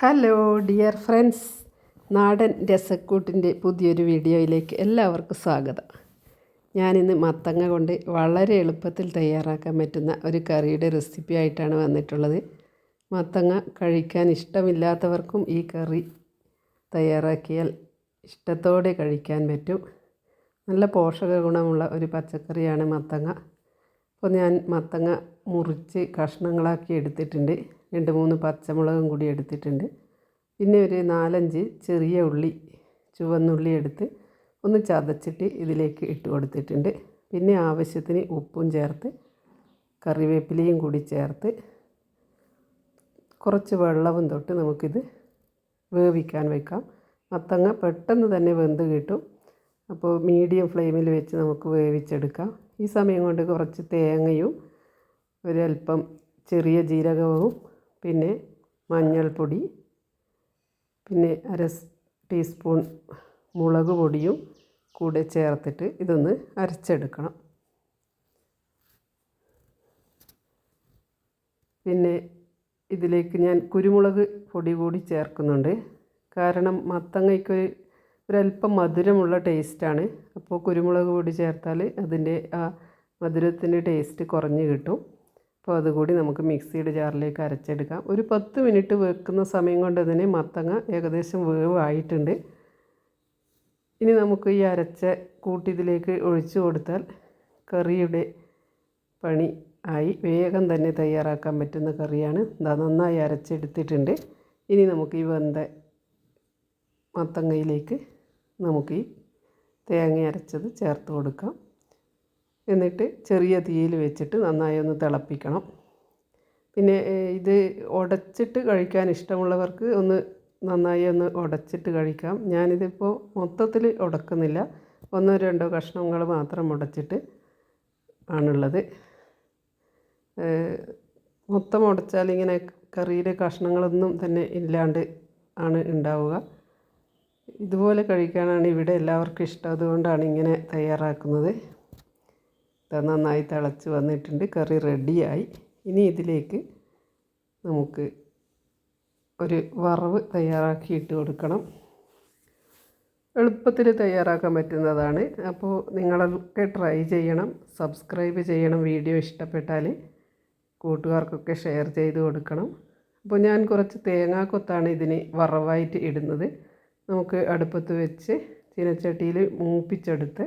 Hello dear friends നാടൻ രസക്കൂട്ടിന്റെ പുതിയൊരു വീഡിയോയിലേക്ക് എല്ലാവർക്കും സ്വാഗതം. ഞാനിന്ന് മത്തങ്ങ കൊണ്ട് വളരെ എളുപ്പത്തിൽ തയ്യാറാക്കാൻ പറ്റുന്ന ഒരു കറിയുടെ റെസിപ്പി ആയിട്ടാണ് വന്നിട്ടുള്ളത്. മത്തങ്ങ കഴിക്കാൻ ഇഷ്ടമില്ലാത്തവർക്കും ഈ കറി തയ്യാറാക്കിയാൽ ഇഷ്ടത്തോടെ കഴിക്കാൻ പറ്റും. നല്ല പോഷക ഗുണമുള്ള ഒരു പച്ചക്കറിയാണ് മത്തങ്ങ. അപ്പോൾ ഞാൻ മത്തങ്ങ മുറിച്ച് കഷ്ണങ്ങളാക്കി എടുത്തിട്ടുണ്ട്. രണ്ട് മൂന്ന് പച്ചമുളകും കൂടി എടുത്തിട്ടുണ്ട്. പിന്നെ ഒരു നാലഞ്ച് ചെറിയ ഉള്ളി ചുവന്നുള്ളി എടുത്ത് ഒന്ന് ചതച്ചിട്ട് ഇതിലേക്ക് ഇട്ട് കൊടുത്തിട്ടുണ്ട്. പിന്നെ ആവശ്യത്തിന് ഉപ്പും ചേർത്ത് കറിവേപ്പിലയും കൂടി ചേർത്ത് കുറച്ച് വെള്ളവും തൊട്ട് നമുക്കിത് വേവിക്കാൻ വെക്കാം. മത്തങ്ങ പെട്ടെന്ന് തന്നെ വെന്ത് കിട്ടും. അപ്പോൾ മീഡിയം ഫ്ലെയിമിൽ വെച്ച് നമുക്ക് വേവിച്ചെടുക്കാം. ഈ സമയം കൊണ്ട് കുറച്ച് തേങ്ങയും ഒരല്പം ചെറിയ ജീരകവും പിന്നെ മഞ്ഞൾപ്പൊടി പിന്നെ അര ടീസ്പൂൺ മുളക് പൊടിയും കൂടെ ചേർത്തിട്ട് ഇതൊന്ന് അരച്ചെടുക്കണം. പിന്നെ ഇതിലേക്ക് ഞാൻ കുരുമുളക് പൊടി കൂടി ചേർക്കുന്നുണ്ട്. കാരണം മത്തങ്ങയ്ക്കൊരു ഒരല്പം മധുരമുള്ള ടേസ്റ്റാണ്. അപ്പോൾ കുരുമുളക് പൊടി ചേർത്താൽ അതിന്റെ ആ മധുരത്തിന്റെ ടേസ്റ്റ് കുറഞ്ഞ് കിട്ടും. അപ്പോൾ അതുകൂടി നമുക്ക് മിക്സിയുടെ ജാറിലേക്ക് അരച്ചെടുക്കാം. ഒരു പത്ത് മിനിറ്റ് വെക്കുന്ന സമയം കൊണ്ട് തന്നെ മത്തങ്ങ ഏകദേശം വേവായിട്ടുണ്ട്. ഇനി നമുക്ക് ഈ അരച്ച കൂട്ടിതിലേക്ക് ഒഴിച്ചു കൊടുത്താൽ കറിയുടെ പണി ആയി വേഗം തന്നെ തയ്യാറാക്കാൻ പറ്റുന്ന കറിയാണ്. ഇതാ നന്നായി അരച്ചെടുത്തിട്ടുണ്ട്. ഇനി നമുക്ക് ഈ വെന്ത മത്തങ്ങയിലേക്ക് നമുക്ക് ഈ തേങ്ങ അരച്ചത് ചേർത്ത് കൊടുക്കാം. എന്നിട്ട് ചെറിയ തീയിൽ വെച്ചിട്ട് നന്നായി ഒന്ന് തിളപ്പിക്കണം. പിന്നെ ഇത് ഉടച്ചിട്ട് കഴിക്കാൻ ഇഷ്ടമുള്ളവർക്ക് ഒന്ന് നന്നായി ഒന്ന് ഉടച്ചിട്ട് കഴിക്കാം. ഞാനിതിപ്പോൾ മൊത്തത്തിൽ ഉടക്കുന്നില്ല. ഒന്നോ രണ്ടോ കഷ്ണങ്ങൾ മാത്രം ഉടച്ചിട്ട് ആണുള്ളത്. മൊത്തം ഉടച്ചാൽ ഇങ്ങനെ കറിയിലെ കഷ്ണങ്ങളൊന്നും തന്നെ ഇല്ലാണ്ട് ആണ് ഉണ്ടാവുക. ഇതുപോലെ കഴിക്കാനാണ് ഇവിടെ എല്ലാവർക്കും ഇഷ്ടം. അതുകൊണ്ടാണ് ഇങ്ങനെ തയ്യാറാക്കുന്നത്. നന്നായി തിളച്ച് വന്നിട്ടുണ്ട്. കറി റെഡിയായി. ഇനി ഇതിലേക്ക് നമുക്ക് ഒരു വറവ് തയ്യാറാക്കി ഇട്ട് കൊടുക്കണം. എളുപ്പത്തിൽ തയ്യാറാക്കാൻ പറ്റുന്നതാണ്. അപ്പോൾ നിങ്ങളൊക്കെ ട്രൈ ചെയ്യണം സബ്സ്ക്രൈബ് ചെയ്യണം വീഡിയോ ഇഷ്ടപ്പെട്ടാൽ കൂട്ടുകാർക്കൊക്കെ ഷെയർ ചെയ്ത് കൊടുക്കണം. അപ്പോൾ ഞാൻ കുറച്ച് തേങ്ങാക്കൊത്താണ് ഇതിന് വറവായിട്ട് ഇടുന്നത്. നമുക്ക് അടുപ്പത്ത് വെച്ച് ചീനച്ചട്ടിയിൽ മൂപ്പിച്ചെടുത്ത്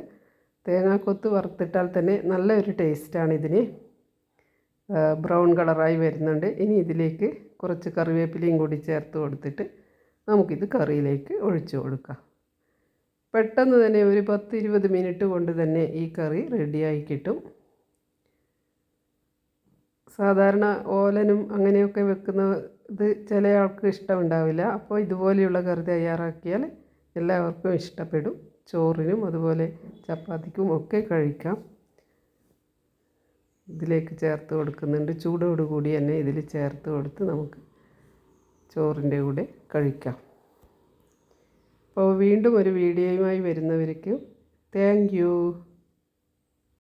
തേങ്ങാക്കൊത്ത് വറുത്തിട്ടാൽ തന്നെ നല്ലൊരു ടേസ്റ്റാണ് ഇതിന് ബ്രൗൺ കളറായി വരുന്നുണ്ട്. ഇനി ഇതിലേക്ക് കുറച്ച് കറിവേപ്പിലയും കൂടി ചേർത്ത് കൊടുത്തിട്ട് നമുക്കിത് കറിയിലേക്ക് ഒഴിച്ചു കൊടുക്കാം. പെട്ടെന്ന് തന്നെ ഒരു പത്ത് ഇരുപത് മിനിറ്റ് കൊണ്ട് തന്നെ ഈ കറി റെഡിയായി കിട്ടും. സാധാരണ ഓലനും അങ്ങനെയൊക്കെ വെക്കുന്നത് ചില ആൾക്ക് ഇഷ്ടമുണ്ടാവില്ല. അപ്പോൾ ഇതുപോലെയുള്ള കറി തയ്യാറാക്കിയാൽ എല്ലാവർക്കും ഇഷ്ടപ്പെടും. ചോറിനും അതുപോലെ ചപ്പാത്തിക്കും ഒക്കെ കഴിക്കാം. ഇതിലേക്ക് ചേർത്ത് കൊടുക്കുന്നുണ്ട്. ചൂടോടുകൂടി തന്നെ ഇതിൽ ചേർത്ത് കൊടുത്ത് നമുക്ക് ചോറിന്റെ കൂടെ കഴിക്കാം. അപ്പോൾ വീണ്ടും ഒരു വീഡിയോയുമായി വരുന്നവർക്ക് താങ്ക്